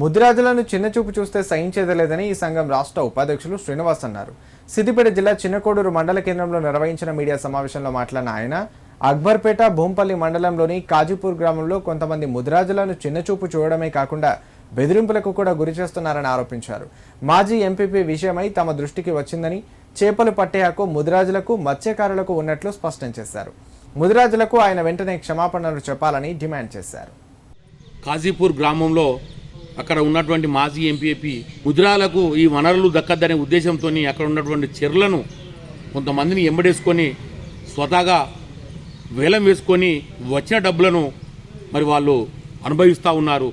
ముదిరాజులను చిన్నచూపు చూస్తే సహించేదలేదని ఈ సంఘం రాష్ట్ర ఉపాధ్యక్షులు శ్రీనివాస్ అన్నారు. సిద్దిపేట జిల్లా చిన్నకోడూరు మండల కేంద్రంలో నిర్వహించిన మీడియా సమావేశంలో మాట్లాడిన ఆయన అక్బర్పేట భూంపల్లి మండలంలోని కాజీపూర్ గ్రామంలో కొంతమంది ముదిరాజులను చిన్నచూపు చూడడమే కాకుండా బెదిరింపులకు కూడా గురి చేస్తున్నారని ఆరోపించారు. మాజీ ఎంపీపీ విషయమై తమ దృష్టికి వచ్చిందని చేపలు పట్టే హక్కు ముదిరాజులకు మత్స్యకారులకు ఉన్నట్లు స్పష్టం చేశారు. ముదిరాజులకు ఆయన వెంటనే క్షమాపణలు చెప్పాలని డిమాండ్ చేశారు. కాజీపూర్ గ్రామంలో అక్కడ ఉన్నటువంటి మాజీ ఎంపీపీ ముద్రాలకు ఈ వనరులు దక్కద్దనే ఉద్దేశంతో అక్కడ ఉన్నటువంటి చెర్లను కొంతమందిని ఎంబడేసుకొని స్వతహాగా వేలం వేసుకొని వచ్చిన డబ్బులను మరి వాళ్ళు అనుభవిస్తూ ఉన్నారు.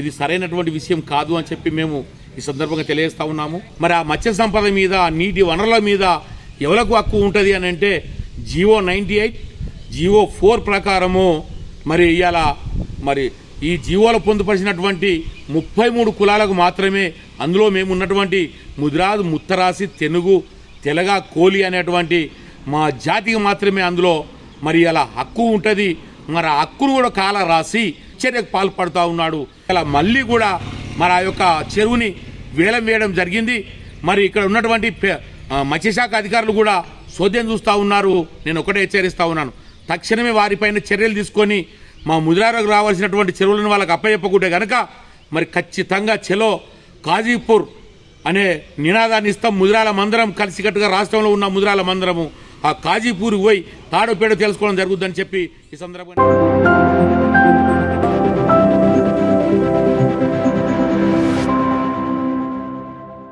ఇది సరైనటువంటి విషయం కాదు అని చెప్పి మేము ఈ సందర్భంగా తెలియజేస్తూ ఉన్నాము. మరి ఆ మత్స్య సంపద మీద నీటి వనరుల మీద ఎవరకు హక్కు ఉంటుంది అని అంటే GO ninety eight GO four ప్రకారము మరి ఇవాళ మరి ఈ జీవోలు పొందుపరిచినటువంటి ముప్పై మూడు కులాలకు మాత్రమే అందులో మేము ఉన్నటువంటి ముదిరాజు ముత్తరాసి తెనుగు తెలగ కోలి అనేటువంటి మా జాతికి మాత్రమే అందులో మరి అలా హక్కు ఉంటుంది. మరి ఆ హక్కును కూడా కాల రాసి చర్యకు పాల్పడుతూ ఉన్నాడు. ఇలా మళ్ళీ కూడా మరి ఆ యొక్క చెరువుని వేలం వేయడం జరిగింది. మరి ఇక్కడ ఉన్నటువంటి మత్స్యశాఖ అధికారులు కూడా సోద్యం చూస్తూ ఉన్నారు. నేను ఒకటే హెచ్చరిస్తూ ఉన్నాను. తక్షణమే వారిపైన చర్యలు తీసుకొని మా ముదిరారకు రావాల్సినటువంటి చెరువులను వాళ్ళకి అప్పచెప్పకుంటే కనుక మరి ఖచ్చితంగా చెలో కాజీపూర్ అనే నినాదాన్ని ఇస్తాం. ముదిరాల మందిరం కలిసికట్టుగా రాష్ట్రంలో ఉన్న ముదిరాల మందిరము ఆ కాజీపూర్ పోయి తాడోపేడో తెలుసుకోవడం జరుగుతుందని చెప్పి ఈ సందర్భంగా